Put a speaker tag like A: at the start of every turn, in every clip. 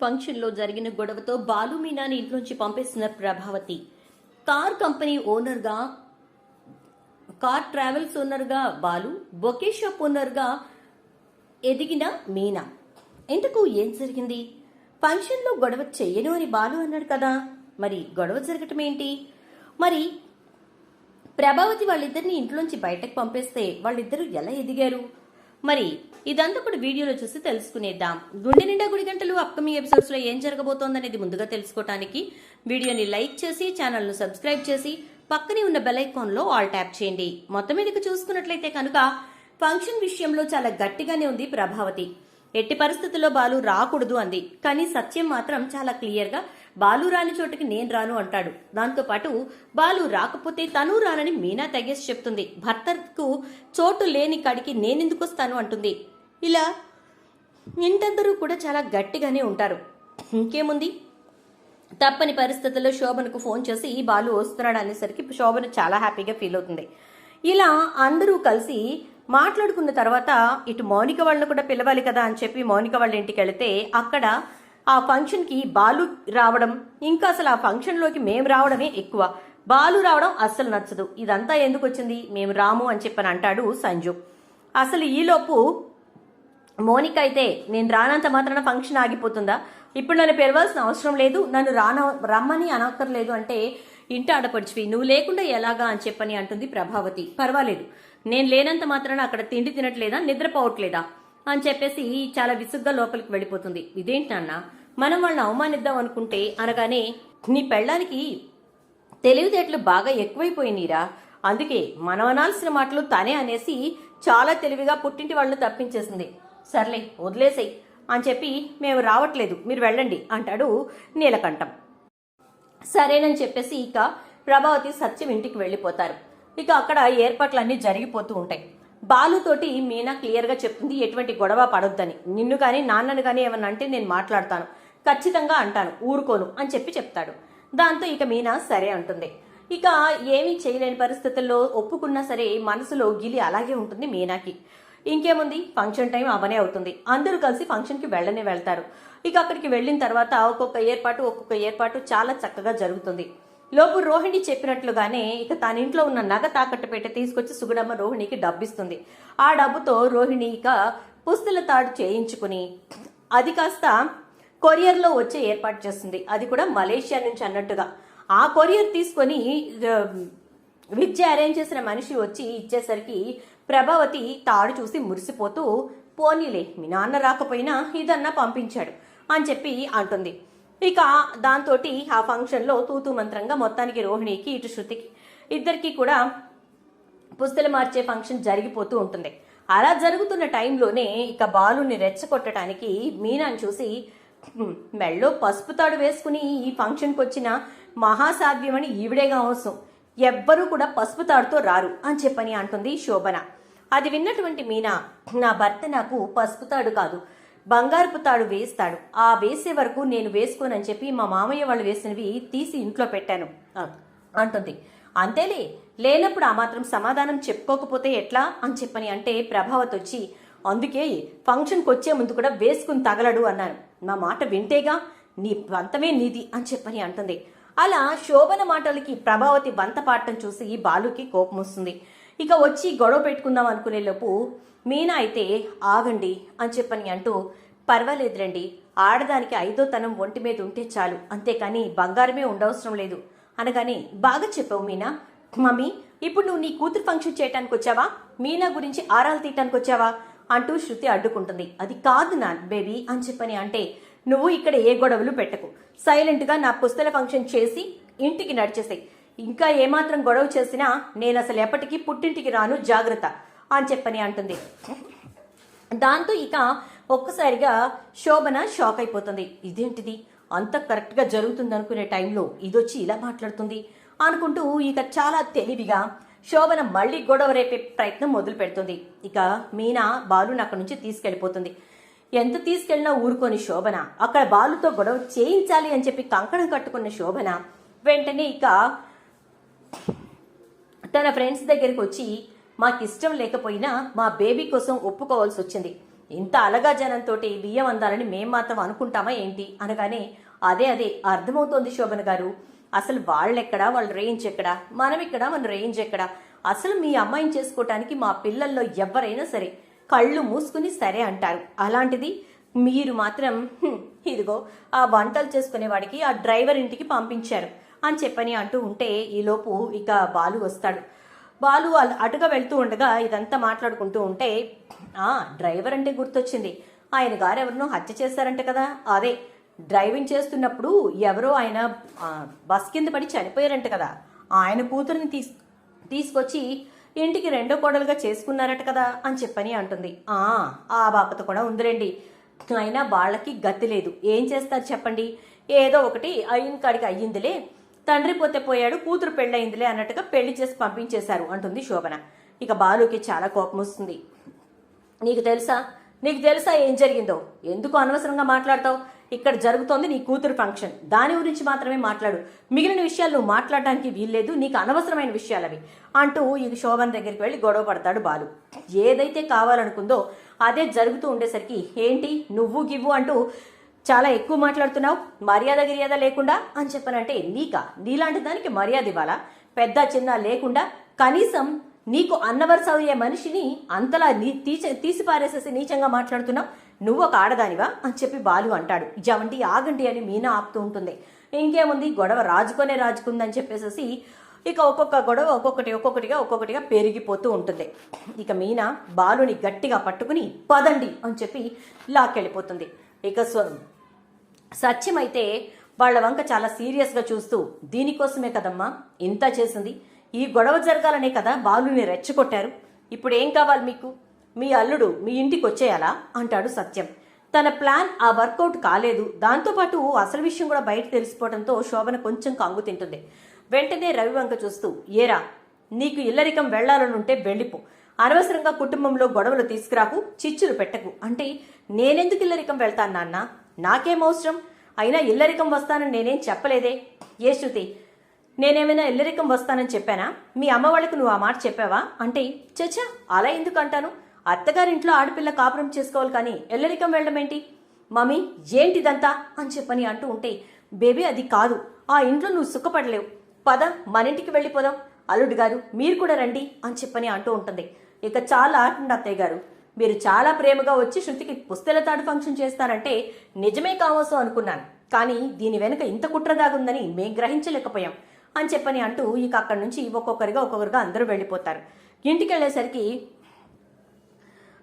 A: ఫంక్షన్లో జరిగిన గొడవతో బాలు మీనాని ఇంట్లోంచి పంపేసిన ప్రభావతి. కార్ కంపెనీ ఓనర్గా కార్ ట్రావెల్స్ ఓనర్గా బాలు బొకే షాప్ ఓనర్గా ఎదిగిన మీనా. ఇంతకు ఏం జరిగింది? ఫంక్షన్లో గొడవ చెయ్యను అని బాలు అన్నాడు కదా. మరి గొడవ జరగటం ఏంటి? మరి ప్రభావతి వాళ్ళిద్దరిని ఇంట్లోంచి బయటకు పంపేస్తే వాళ్ళిద్దరూ ఎలా ఎదిగారు? మరి ఇదంతా కూడా వీడియోలో చూసి తెలుసుకునేద్దాం. గుండె నిండా గుడి గంటలు అప్కమింగ్ ఎపిసోడ్స్లో ఏం జరగబోతోందనేది ముందుగా తెలుసుకోవడానికి వీడియోని లైక్ చేసి ఛానల్ను సబ్స్క్రైబ్ చేసి పక్కనే ఉన్న బెల్ ఐకాన్లో ఆల్ ట్యాప్ చేయండి. మొత్తం మీదకి చూసుకున్నట్లయితే కనుక ఫంక్షన్ విషయంలో చాలా గట్టిగానే ఉంది ప్రభావతి. ఎట్టి పరిస్థితుల్లో బాలు రాకూడదు అంది. కానీ సత్యం మాత్రం చాలా క్లియర్గా బాలు రాని చోటుకి నేను రాను అంటాడు. దాంతో పాటు బాలు రాకపోతే తను రానని మీనా తెగేసి చెప్తుంది. భర్తకు చోటు లేని కాడికి నేనెందుకు వస్తాను అంటుంది. ఇలా ఇంటందరూ కూడా చాలా గట్టిగానే ఉంటారు. ఇంకేముంది? తప్పని పరిస్థితుల్లో శోభనకు ఫోన్ చేసి బాలు వస్తున్నాడు అనేసరికి శోభన చాలా హ్యాపీగా ఫీల్ అవుతుంది. ఇలా అందరూ కలిసి మాట్లాడుకున్న తర్వాత ఇటు మౌనిక వాళ్ళని కూడా పిలవాలి కదా అని చెప్పి మౌనిక వాళ్ళ ఇంటికి వెళితే అక్కడ ఆ ఫంక్షన్కి బాలు రావడం. ఇంకా అసలు ఆ ఫంక్షన్లోకి మేము రావడమే ఎక్కువ. బాలు రావడం అస్సలు నచ్చదు. ఇదంతా ఎందుకు వచ్చింది మేము రాము అని చెప్పని అంటాడు సంజు. అసలు ఈలోపు మోనిక అయితే నేను రానంత మాత్రాన ఫంక్షన్ ఆగిపోతుందా? ఇప్పుడు నన్ను పిలవాల్సిన అవసరం లేదు. నన్ను రాన రమ్మని అనక్కర్లేదు అంటే ఇంట ఆడపడిచివి. నువ్వు లేకుండా ఎలాగా అని చెప్పని అంటుంది ప్రభావతి. పర్వాలేదు. నేను లేనంత మాత్రాన అక్కడ తిండి తినట్లేదా? నిద్రపోవట్లేదా? అని చెప్పేసి చాలా విసుగ్గా లోపలికి వెళ్ళిపోతుంది. ఇదేంటి నాన్న? మనం వాళ్ళని అవమానిద్దాం అనుకుంటే అనగానే నీ పెళ్ళానికి తెలివితేటలు బాగా ఎక్కువైపోయినీరా. అందుకే మనం అనాల్సిన మాటలు తనే అనేసి చాలా తెలివిగా పుట్టింటి వాళ్ళని తప్పించేసింది. సర్లే వదిలేసేయ్. అని చెప్పి మేము రావట్లేదు మీరు వెళ్ళండి అంటాడు నీలకంఠం. సరేనని చెప్పేసి ఇక ప్రభావతి సత్యం ఇంటికి వెళ్ళిపోతారు. ఇక అక్కడ ఏర్పాట్లన్నీ జరిగిపోతూ ఉంటాయి. బాలుతోటి మీనా క్లియర్గా చెప్తుంది ఎటువంటి గొడవ పడొద్దని. నిన్ను కానీ నాన్నను కానీ ఏమన్నా అంటే నేను మాట్లాడతాను. ఖచ్చితంగా అంటాను. ఊరుకోను అని చెప్పి చెప్తాడు. దాంతో ఇక మీనా సరే అంటుంది. ఇక ఏమీ చేయలేని పరిస్థితుల్లో ఒప్పుకున్నా సరే మనసులో గిలి అలాగే ఉంటుంది మీనాకి. ఇంకేముంది? ఫంక్షన్ టైం అవనే అవుతుంది. అందరూ కలిసి ఫంక్షన్కి వెళ్ళనే వెళ్తారు. ఇక అక్కడికి వెళ్ళిన తర్వాత ఒక్కొక్క ఏర్పాటు ఒక్కొక్క ఏర్పాటు చాలా చక్కగా జరుగుతుంది. లోపు రోహిణి చెప్పినట్లుగానే ఇక తన ఇంట్లో ఉన్న నగ తాకట్టు పెట్టి తీసుకొచ్చి సుగుణమ్మ రోహిణికి డబ్బిస్తుంది. ఆ డబ్బుతో రోహిణి ఇక పుస్తుల తాడు చేయించుకుని అది కాస్త కొరియర్లో వచ్చే ఏర్పాటు చేస్తుంది. అది కూడా మలేషియా నుంచి అన్నట్టుగా. ఆ కొరియర్ తీసుకొని విద్య అరేంజ్ చేసిన మనిషి వచ్చి ఇచ్చేసరికి ప్రభావతి తాడు చూసి మురిసిపోతూ పోనీలే మీ నాన్న రాకపోయినా ఇదన్నా పంపించాడు అని చెప్పి అంటుంది. ఇక దాంతో ఆ ఫంక్షన్లో తూతు మంత్రంగా మొత్తానికి రోహిణికి ఇటు శృతికి ఇద్దరికి కూడా పుస్తలు మార్చే ఫంక్షన్ జరిగిపోతూ ఉంటుంది. అలా జరుగుతున్న టైంలోనే ఇక బాలుని రెచ్చగొట్టడానికి మీనాను చూసి మెళ్ళో పసుపు తాడు వేసుకుని ఈ ఫంక్షన్కి వచ్చిన మహాసాధ్యమని ఈవిడేగా అవసరం ఎవ్వరూ కూడా పసుపు తాడుతో రారు అని చెప్పని అంటుంది శోభన. అది విన్నటువంటి మీనా నా భర్త నాకు పసుపు తాడు కాదు. బంగారపు తాడు వేస్తాడు. ఆ వేసే వరకు నేను వేసుకోనని చెప్పి మా మామయ్య వాళ్ళు వేసినవి తీసి ఇంట్లో పెట్టాను. అంటుంది. అంతేలే లేనప్పుడు ఆ మాత్రం సమాధానం చెప్పుకోకపోతే ఎట్లా? అని చెప్పని అంటే ప్రభావతి వచ్చి అందుకే ఫంక్షన్కి వచ్చే ముందు కూడా వేసుకుని తగలడు అన్నాను నా మాట వింటేగా నీ వంతమే నీది అని చెప్పని అంటుంది. అలా శోభన మాటలకి ప్రభావతి వంత పాడటం చూసి బాలుకి కోపం వస్తుంది. ఇక వచ్చి గొడవ పెట్టుకుందాం అనుకునేలోపు మీనా అయితే ఆగండి అని చెప్పని అంటూ పర్వాలేదురండి ఆడదానికి ఐదో తనం ఒంటి మీద ఉంటే చాలు అంతేకాని బంగారమే ఉండవసరం లేదు. అనగానే బాగా చెప్పావు మీనా. మమ్మీ ఇప్పుడు నువ్వు నీ కూతురు ఫంక్షన్ చేయటానికి వచ్చావా మీనా గురించి ఆరాలు తీయటానికి వచ్చావా అంటూ శృతి అడ్డుకుంటుంది. అది కాదు నా బేబీ అని చెప్పని అంటే నువ్వు ఇక్కడ ఏ గొడవలు పెట్టకు. సైలెంట్గా నా పుస్తల ఫంక్షన్ చేసి ఇంటికి నడిచేసాయి. ఇంకా ఏమాత్రం గొడవ చేసినా నేను అసలు ఎప్పటికీ పుట్టింటికి రాను జాగ్రత్త అని చెప్పని అంటుంది. దాంతో ఇక ఒక్కసారిగా శోభన షాక్ అయిపోతుంది. ఇదేంటిది? అంత కరెక్ట్గా జరుగుతుంది అనుకునే టైంలో ఇదొచ్చి ఇలా మాట్లాడుతుంది అనుకుంటూ ఇక చాలా తెలివిగా శోభన మళ్ళీ గొడవ రేపే ప్రయత్నం మొదలు పెడుతుంది. ఇక మీనా బాలుని అక్కడి నుంచి తీసుకెళ్ళిపోతుంది. ఎంత తీసుకెళ్ళినా ఊరుకొని శోభన అక్కడ బాలుతో గొడవ చేయించాలి అని చెప్పి కంకణం కట్టుకున్న శోభన వెంటనే ఇక తన ఫ్రెండ్స్ దగ్గరికి వచ్చి మాకు ఇష్టం లేకపోయినా మా బేబీ కోసం ఒప్పుకోవాల్సి వచ్చింది. ఇంత అలగా జనంతో బియ్యం అందాలని మేం మాత్రం అనుకుంటామా ఏంటి? అనగానే అదే అదే అర్థమవుతోంది శోభన గారు. అసలు వాళ్ళెక్కడా వాళ్ళ రేంజ్ ఎక్కడా? మనం ఇక్కడ మన రేంజ్ ఎక్కడా? అసలు మీ అమ్మాయిని చేసుకోవటానికి మా పిల్లల్లో ఎవరైనా సరే కళ్ళు మూసుకుని సరే అంటారు. అలాంటిది మీరు మాత్రం ఇదిగో ఆ వంటలు చేసుకునే వాడికి ఆ డ్రైవర్ ఇంటికి పంపించారు. అని చెప్పని అంటూ ఉంటే ఈలోపు ఇక బాలు వస్తాడు. బాలు అటుగా వెళ్తూ ఉండగా ఇదంతా మాట్లాడుకుంటూ ఉంటే ఆ డ్రైవర్ అంటే గుర్తొచ్చింది. ఆయన గారు ఎవరినో హత్య చేశారంట కదా. అదే డ్రైవింగ్ చేస్తున్నప్పుడు ఎవరో ఆయన బస్ కింద పడి చనిపోయారంట కదా. ఆయన కూతురిని తీసు తీసుకొచ్చి ఇంటికి రెండో కోడలుగా చేసుకున్నారట కదా అని చెప్పని అంటుంది. ఆ ఆ బాపత కూడా ఉందిలేండి. అయినా వాళ్ళకి గతి లేదు. ఏం చేస్తారు చెప్పండి? ఏదో ఒకటి అయిన కాడికి అయ్యిందిలే. తండ్రి పోతే పోయాడు కూతురు పెళ్ళయిందిలే అన్నట్టుగా పెళ్ళి చేసి పంపించేశారు అంటుంది శోభన. ఇక బాలుకి చాలా కోపం వస్తుంది. నీకు తెలుసా? నీకు తెలుసా ఏం జరిగిందో? ఎందుకు అనవసరంగా మాట్లాడతావు? ఇక్కడ జరుగుతోంది నీ కూతురు ఫంక్షన్. దాని గురించి మాత్రమే మాట్లాడు. మిగిలిన విషయాలు నువ్వు మాట్లాడడానికి వీల్లేదు నీకు అనవసరమైన విషయాలు అవి అంటూ ఇది శోభన్ దగ్గరికి వెళ్ళి గొడవ పడతాడు బాలు. ఏదైతే కావాలనుకుందో అదే జరుగుతూ ఉండేసరికి ఏంటి? నువ్వు గివ్వు అంటూ చాలా ఎక్కువ మాట్లాడుతున్నావు మర్యాద గిర్యాద లేకుండా అని చెప్పనంటే నీకా? నీలాంటి దానికి మర్యాద ఇవ్వాలా? పెద్ద చిన్న లేకుండా కనీసం నీకు అన్నవరస అయ్యే మనిషిని అంతలా నీ తీచ తీసి పారేసేసి నీచంగా మాట్లాడుతున్నావు నువ్వు ఒక ఆడదానివా అని చెప్పి బాలు అంటాడు. జవంటి ఆగండి అని మీనా ఆపుతూ ఉంటుంది. ఇంకేముంది? గొడవ రాజుకొనే రాజుకుందని చెప్పేసేసి ఇక ఒక్కొక్క గొడవ ఒక్కొక్కటి ఒక్కొక్కటిగా ఒక్కొక్కటిగా పెరిగిపోతూ ఉంటుంది. ఇక మీనా బాలుని గట్టిగా పట్టుకుని పదండి అని చెప్పి లాక్కెళ్ళిపోతుంది. ఇక సత్యమైతే సత్యం అయితే వాళ్ళ వంక చాలా సీరియస్గా చూస్తూ దీనికోసమే కదమ్మా ఇంత చేసింది. ఈ గొడవ జరగాలనే కదా బాలుని రెచ్చగొట్టారు. ఇప్పుడు ఏం కావాలి మీకు? మీ అల్లుడు మీ ఇంటికి వచ్చేయాలా అంటాడు సత్యం. తన ప్లాన్ ఆ వర్కౌట్ కాలేదు. దాంతోపాటు అసలు విషయం కూడా బయట తెలిసిపోవడంతో శోభన కొంచెం కంగు తింటుంది. వెంటనే రవి వంక చూస్తూ ఏరా నీకు ఇల్లరికం వెళ్ళాలనుంటే వెళ్ళిపో. అనవసరంగా కుటుంబంలో గొడవలు తీసుకురాకు చిచ్చులు పెట్టకు. అంటే నేనెందుకు ఇల్లరికం వెళ్తాను నాన్న? నాకేం అవసరం? అయినా ఇల్లరికం వస్తానని నేనేం చెప్పలేదే. ఏ శృతి నేనేమైనా ఇల్లరికం వస్తానని చెప్పానా? మీ అమ్మ వాళ్ళకు నువ్వు ఆ మాట చెప్పావా? అంటే చచ్చా అలా ఎందుకు అంటాను? అత్తగారింట్లో ఆడపిల్ల కాపురం చేసుకోవాలి కానీ ఎల్లరికం వెళ్ళడం ఏంటి? మమ్మీ ఏంటిదంతా? అని చెప్పని అంటూ ఉంటే బేబీ అది కాదు. ఆ ఇంట్లో నువ్వు సుఖపడలేవు. పద మన ఇంటికి వెళ్ళిపోదాం. అల్లుడు గారు మీరు కూడా రండి అని చెప్పని అంటూ ఉంటుంది. ఇక చాలా ఆటండి అత్తయ్య గారు. మీరు చాలా ప్రేమగా వచ్చి శృతికి పుస్తెల తాడు ఫంక్షన్ చేస్తారంటే నిజమే కావచ్చు అనుకున్నాను. కానీ దీని వెనుక ఇంత కుట్ర దాగుందని మేం గ్రహించలేకపోయాం అని చెప్పని అంటూ ఇక అక్కడి నుంచి ఒక్కొక్కరిగా ఒక్కొక్కరిగా అందరూ వెళ్ళిపోతారు. ఇంటికి వెళ్ళేసరికి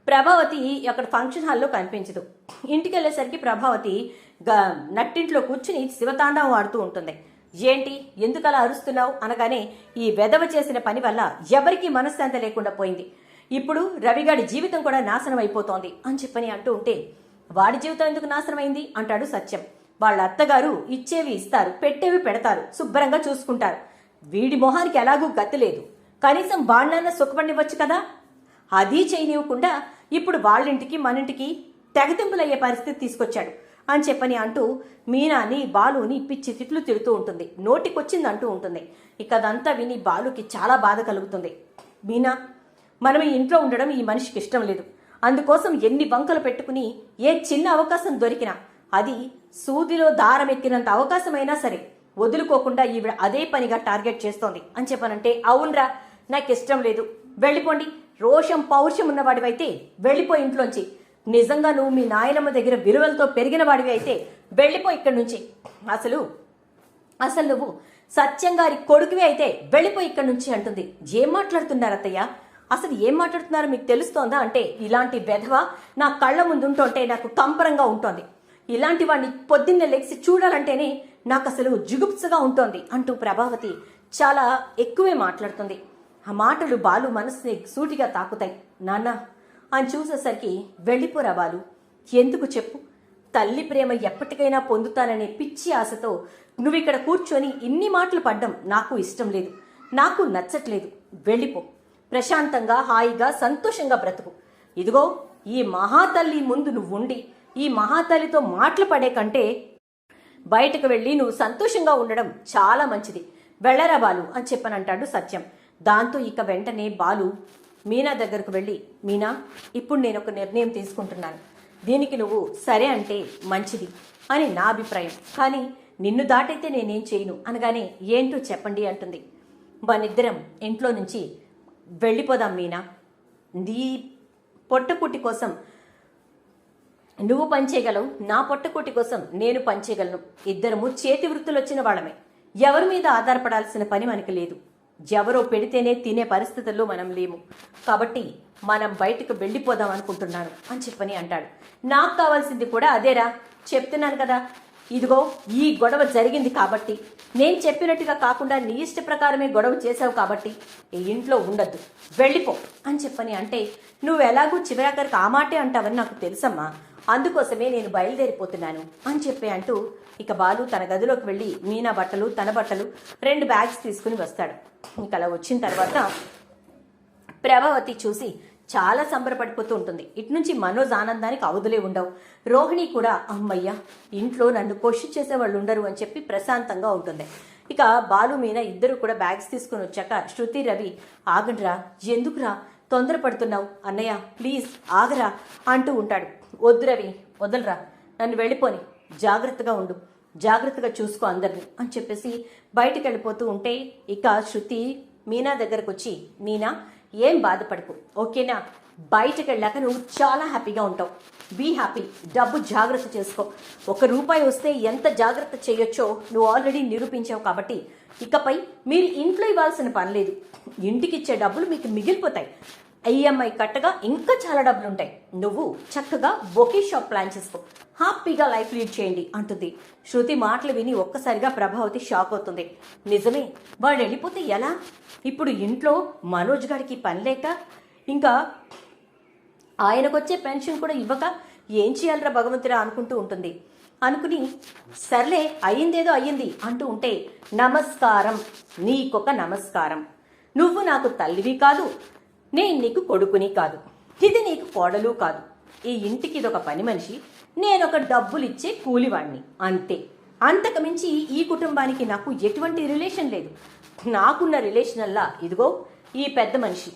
A: ప్రభావతి అక్కడ ఫంక్షన్ హాల్లో కనిపించదు. ఇంటికి వెళ్ళేసరికి ప్రభావతి గ- నట్టింట్లో కూర్చుని శివతాండవం ఆడుతూ ఉంటుంది. ఏంటి? ఎందుకలా అరుస్తున్నావు? అనగానే ఈ వెధవ చేసిన పని వల్ల ఎవరికీ మనశ్శాంతి లేకుండా పోయింది. ఇప్పుడు రవిగాడి జీవితం కూడా నాశనం అయిపోతోంది అని చెప్పని అంటూ ఉంటే వాడి జీవితం ఎందుకు నాశనమైంది? అంటాడు సత్యం. వాళ్ళ అత్తగారు ఇచ్చేవి ఇస్తారు పెట్టేవి పెడతారు శుభ్రంగా చూసుకుంటారు. వీడి మొహానికి ఎలాగూ గతి లేదు. కనీసం వాళ్ళన్నా సుఖపడివచ్చు కదా? అది చేయనివ్వకుండా ఇప్పుడు వాళ్ళింటికి మనింటికి తెగతింపులయ్యే పరిస్థితి తీసుకొచ్చాడు అని చెప్పని అంటూ మీనాని బాలుని పిచ్చి తిట్లు తిడుతూ ఉంటుంది. నోటికొచ్చింది అంటూ ఉంటుంది. ఇక అదంతా విని బాలుకి చాలా బాధ కలుగుతుంది. మీనా మనం ఇంట్లో ఉండడం ఈ మనిషికి ఇష్టం లేదు. అందుకోసం ఎన్ని బంకలు పెట్టుకుని ఏ చిన్న అవకాశం దొరికినా అది సూదిలో దారం ఎక్కినంత అవకాశమైనా సరే వదులుకోకుండా ఈవిడ అదే పనిగా టార్గెట్ చేస్తోంది. అని చెప్పనంటే అవునరా నాకు ఇష్టం లేదు. వెళ్ళిపోండి. రోషం పౌరుషం ఉన్నవాడివైతే వెళ్ళిపో ఇంట్లోంచి. నిజంగా నువ్వు మీ నాయనమ్మ దగ్గర విలువలతో పెరిగిన వాడివి అయితే వెళ్ళిపో ఇక్కడి నుంచి అసలు అసలు నువ్వు సత్యం గారి కొడుకువి అయితే వెళ్ళిపో ఇక్కడి నుంచి అంటుంది. ఏం మాట్లాడుతున్నారు అత్తయ్య? అసలు ఏం మాట్లాడుతున్నారో మీకు తెలుస్తోందా? అంటే ఇలాంటి వెధవ నా కళ్ళ ముందు ఉంటుంటే నాకు కంపరంగా ఉంటుంది. ఇలాంటి వాడిని పొద్దున్నే లెగిసి చూడాలంటేనే నాకు అసలు జుగుప్సగా ఉంటుంది అంటూ ప్రభావతి చాలా ఎక్కువే మాట్లాడుతుంది. ఆ మాటలు బాలు మనసుని సూటిగా తాకుతాయి. నాన్న అని చూసేసరికి వెళ్ళిపోరా బాలు. ఎందుకు చెప్పు. తల్లి ప్రేమ ఎప్పటికైనా పొందుతాననే పిచ్చి ఆశతో నువ్వు ఇక్కడ కూర్చొని ఇన్ని మాటలు పడ్డం నాకు ఇష్టం లేదు. నాకు నచ్చట్లేదు. వెళ్ళిపో. ప్రశాంతంగా హాయిగా సంతోషంగా బ్రతుకు. ఇదిగో ఈ మహాతల్లి ముందు నువ్వు ఉండి ఈ మహాతల్లితో మాటలు పడే కంటే బయటకు వెళ్ళి నువ్వు సంతోషంగా ఉండడం చాలా మంచిది. వెళ్ళరా బాలు అని చెప్పనంటాడు సత్యం. దాంతో ఇక వెంటనే బాలు మీనా దగ్గరకు వెళ్ళి మీనా ఇప్పుడు నేను ఒక నిర్ణయం తీసుకుంటున్నాను. దీనికి నువ్వు సరే అంటే మంచిది అని నా అభిప్రాయం. కానీ నిన్ను దాటైతే నేనేం చేయను అనగానే ఏంటో చెప్పండి అంటుంది. మనిద్దరం ఇంట్లో నుంచి వెళ్ళిపోదాం మీనా. నీ పొట్టకుట్టి కోసం నువ్వు పనిచేయగలవు నా పొట్టకుట్టి కోసం నేను పనిచేయగలను. ఇద్దరము చేతి వృత్తులు వచ్చిన వాళ్ళమే. ఎవరి మీద ఆధారపడాల్సిన పని మనకి లేదు. ఎవరో పెడితేనే తినే పరిస్థితుల్లో మనం లేము. కాబట్టి మనం బయటకు వెళ్ళిపోదాం అనుకుంటున్నాను అని చెప్పని అంటాడు. నాకు కావాల్సింది కూడా అదేరా. చెప్తున్నాను కదా. ఇదిగో ఈ గొడవ జరిగింది కాబట్టి. నేను చెప్పినట్టుగా కాకుండా నీ ఇష్ట ప్రకారమే గొడవ చేసావు కాబట్టి ఈ ఇంట్లో ఉండద్దు. వెళ్ళిపో అని చెప్పని అంటే నువ్వు ఎలాగూ చివరాఖరికి ఆ మాటే అంటావని నాకు తెలుసమ్మా. అందుకోసమే నేను బయలుదేరిపోతున్నాను అని చెప్పి అంటూ ఇక బాలు తన గదిలోకి వెళ్ళి మీనా బట్టలు తన బట్టలు రెండు బ్యాగ్స్ తీసుకుని వస్తాడు. ఇక అలా వచ్చిన తర్వాత ప్రభావతి చూసి చాలా సంబరపడిపోతూ ఉంటుంది. ఇటు నుంచి మనోజ్ ఆనందానికి అవధులే ఉండవు. రోహిణి కూడా అమ్మయ్య ఇంట్లో నన్ను క్వశ్చన్ చేసే వాళ్ళు ఉండరు అని చెప్పి ప్రశాంతంగా ఉంటుంది. ఇక బాలు మీన ఇద్దరు కూడా బ్యాగ్స్ తీసుకుని వచ్చాక శృతి రవి ఆగండ్రా ఎందుకురా తొందరపడుతున్నావు? అన్నయ్య ప్లీజ్ ఆగరా అంటూ ఉంటాడు. వద్దు రవి వదలరా. నన్ను వెళ్ళిపోని. జాగ్రత్తగా ఉండు. జాగ్రత్తగా చూసుకో అందరిని అని చెప్పేసి బయటికి వెళ్ళిపోతూ ఉంటే ఇక శృతి మీనా దగ్గరకు వచ్చి మీనా ఏం బాధపడకు ఓకేనా? బయటకు వెళ్ళాక నువ్వు చాలా హ్యాపీగా ఉంటావు. బీ హ్యాపీ డబ్బు జాగ్రత్త చేసుకో. ఒక రూపాయి వస్తే ఎంత జాగ్రత్త చేయొచ్చో నువ్వు ఆల్రెడీ నిరూపించావు కాబట్టి ఇకపై మీరు ఇంట్లో ఇవ్వాల్సిన పని లేదు. ఇంటికి ఇచ్చే డబ్బులు మీకు మిగిలిపోతాయి. ఈఎంఐ కట్టగా ఇంకా చాలా డబ్బులు ఉంటాయి నువ్వు చక్కగా బొకే షాప్ ప్లాన్ చేసుకో. హ్యాపీగా లైఫ్ లీడ్ చేయండి అంటుంది. శృతి మాటలు విని ఒక్కసారిగా ప్రభావతి షాక్ అవుతుంది. నిజమే వాడు వెళ్ళిపోతే ఎలా? ఇప్పుడు ఇంట్లో మనోజ్ గారికి పని లేక ఇంకా ఆయనకొచ్చే పెన్షన్ కూడా ఇవ్వక ఏం చేయాలరా భగవంతురా అనుకుంటూ ఉంటుంది. అనుకుని సర్లే అయ్యిందేదో అయ్యింది అంటూ ఉంటే నమస్కారం నీకొక నమస్కారం. నువ్వు నాకు తల్లివి కాదు నేను నీకు కొడుకుని కాదు. ఇది నీకు కోడలు కాదు. ఈ ఇంటికి ఇదొక పని మనిషి నేనొక డబ్బులిచ్చే కూలివాణ్ణి. అంతే. అంతకుమించి ఈ కుటుంబానికి నాకు ఎటువంటి రిలేషన్ లేదు. నాకున్న రిలేషన్ అల్లా ఇదిగో ఈ పెద్ద మనిషి.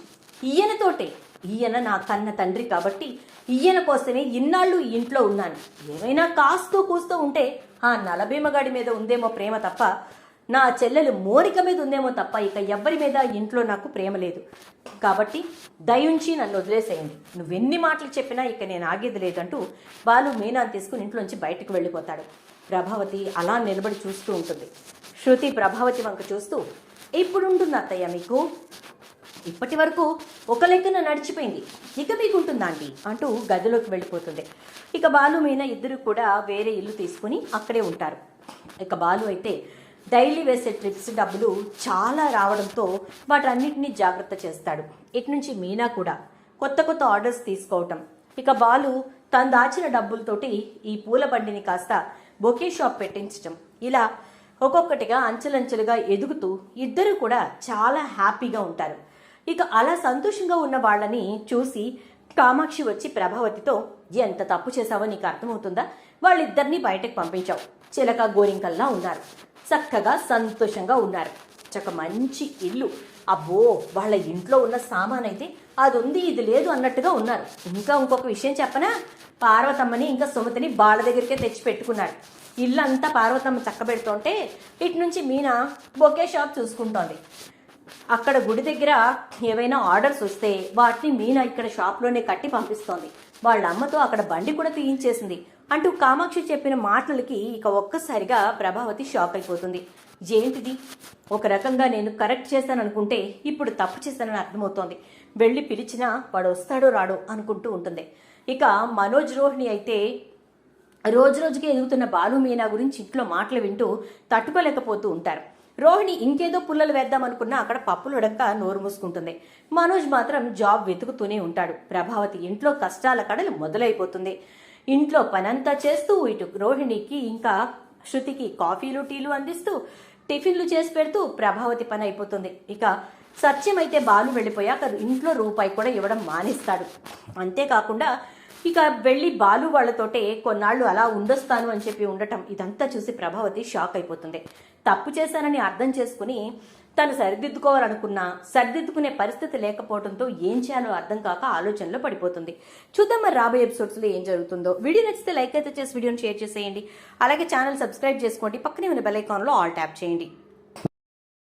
A: ఈయనతోటే. ఈయన నా కన్న తండ్రి కాబట్టి ఈయన కోసమే ఇన్నాళ్ళు ఇంట్లో ఉన్నాను. ఏమైనా కాస్తూ కూస్తూ ఉంటే ఆ నలభీమగాడి మీద ఉందేమో ప్రేమ తప్ప నా చెల్లెలు మోనిక మీద ఉందేమో తప్ప ఇక ఎవ్వరి మీద ఇంట్లో నాకు ప్రేమ లేదు. కాబట్టి దయుంచి నన్ను వదిలేసేయండి. నువ్వెన్ని మాటలు చెప్పినా ఇక నేను ఆగేది లేదంటూ బాలు మీనాను తీసుకుని ఇంట్లోంచి బయటకు వెళ్ళిపోతాడు. ప్రభావతి అలా నిలబడి చూస్తూ ఉంటుంది. శృతి ప్రభావతి వంక చూస్తూ ఇప్పుడుంటుంది అత్తయ్య మీకు? ఇప్పటి వరకు ఒక లెక్కన నడిచిపోయింది. ఇక మీకుంటుందా అండి? అంటూ గదిలోకి వెళ్ళిపోతుంది. ఇక బాలు మీన ఇద్దరు కూడా వేరే ఇల్లు తీసుకుని అక్కడే ఉంటారు. ఇక బాలు అయితే డైలీ వేసే ట్రిప్స్ డబ్బులు చాలా రావడంతో వాటన్నిటిని జాగ్రత్త చేస్తాడు. ఇటు నుంచి మీనా కూడా కొత్త కొత్త ఆర్డర్స్ తీసుకోవటం. ఇక బాలు తను దాచిన డబ్బులతోటి ఈ పూల బండిని కాస్త బొకే షాప్ పెట్టించటం. ఇలా ఒక్కొక్కటిగా అంచెలంచెలుగా ఎదుగుతూ ఇద్దరు కూడా చాలా హ్యాపీగా ఉంటారు. ఇక అలా సంతోషంగా ఉన్న వాళ్ళని చూసి కామాక్షి వచ్చి ప్రభావతితో ఎంత తప్పు చేశావో నీకు అర్థమవుతుందా? వాళ్ళిద్దరినీ బయటకు పంపించావు. చిలక గోరింకల్లా ఉన్నారు. చక్కగా సంతోషంగా ఉన్నారు. చక్క మంచి ఇల్లు. అబ్బో వాళ్ళ ఇంట్లో ఉన్న సామాన్ అయితే అది ఉంది ఇది లేదు అన్నట్టుగా ఉన్నారు. ఇంకా ఇంకొక విషయం చెప్పనా? పార్వతమ్మని ఇంకా సుమతిని బాల దగ్గరికే తెచ్చి పెట్టుకున్నారు. ఇల్లు అంతా పార్వతమ్మ చక్కబెడుతుంటే ఇటు నుంచి మీనా బొకే షాప్ చూసుకుంటోంది. అక్కడ గుడి దగ్గర ఏవైనా ఆర్డర్స్ వస్తే వాటిని మీనా ఇక్కడ షాప్లోనే కట్టి పంపిస్తోంది. వాళ్ళ అమ్మతో అక్కడ బండి కూడా తీయించేసింది. అంటూ కామాక్షి చెప్పిన మాటలకి ఇక ఒక్కసారిగా ప్రభావతి షాక్ అయిపోతుంది. ఏంటిది? ఒక రకంగా నేను కరెక్ట్ చేశాను అనుకుంటే ఇప్పుడు తప్పు చేశానని అర్థమవుతోంది. వెళ్ళి పిలిచినా వాడు వస్తాడో రాడో అనుకుంటూ ఉంటుంది. ఇక మనోజ్ రోహిణి అయితే రోజు రోజుకి ఎదుగుతున్న బాలు మీనా గురించి ఇంట్లో మాటలు వింటూ తట్టుకోలేకపోతూ ఉంటారు. రోహిణి ఇంకేదో పుల్లలు వేద్దామనుకున్నా అక్కడ పప్పులు ఉడక నోరు మూసుకుంటుంది. మనోజ్ మాత్రం జాబ్ వెతుకుతూనే ఉంటాడు. ప్రభావతి ఇంట్లో కష్టాల కడలు మొదలైపోతుంది. ఇంట్లో పనంతా చేస్తూ ఇటు రోహిణికి ఇంకా శృతికి కాఫీలు టీలు అందిస్తూ టిఫిన్లు చేసి పెడుతూ ప్రభావతి పని అయిపోతుంది. ఇక సత్యం అయితే బాలు వెళ్ళిపోయాక ఇంట్లో రూపాయి కూడా ఇవ్వడం మానేస్తాడు. అంతేకాకుండా ఇక వెళ్ళి బాలు వాళ్ళతోటే కొన్నాళ్ళు అలా ఉండొస్తాను అని చెప్పి ఉండటం ఇదంతా చూసి ప్రభావతి షాక్ అయిపోతుంది. తప్పు చేశానని అర్థం చేసుకుని తను సరిదిద్దుకోవాలనుకున్నా సరిదిద్దుకునే పరిస్థితి లేకపోవడంతో ఏం చేయాలో అర్థం కాక ఆలోచనలో పడిపోతుంది. చూద్దాం మరి రాబోయే ఎపిసోడ్స్లో ఏం జరుగుతుందో. వీడియో నచ్చితే లైక్ అయితే చేసి వీడియోని షేర్ చేసేయండి. అలాగే ఛానల్ సబ్స్క్రైబ్ చేసుకోండి. పక్కనే ఉన్న బెల్ ఐకాన్లో ఆల్ ట్యాప్ చేయండి.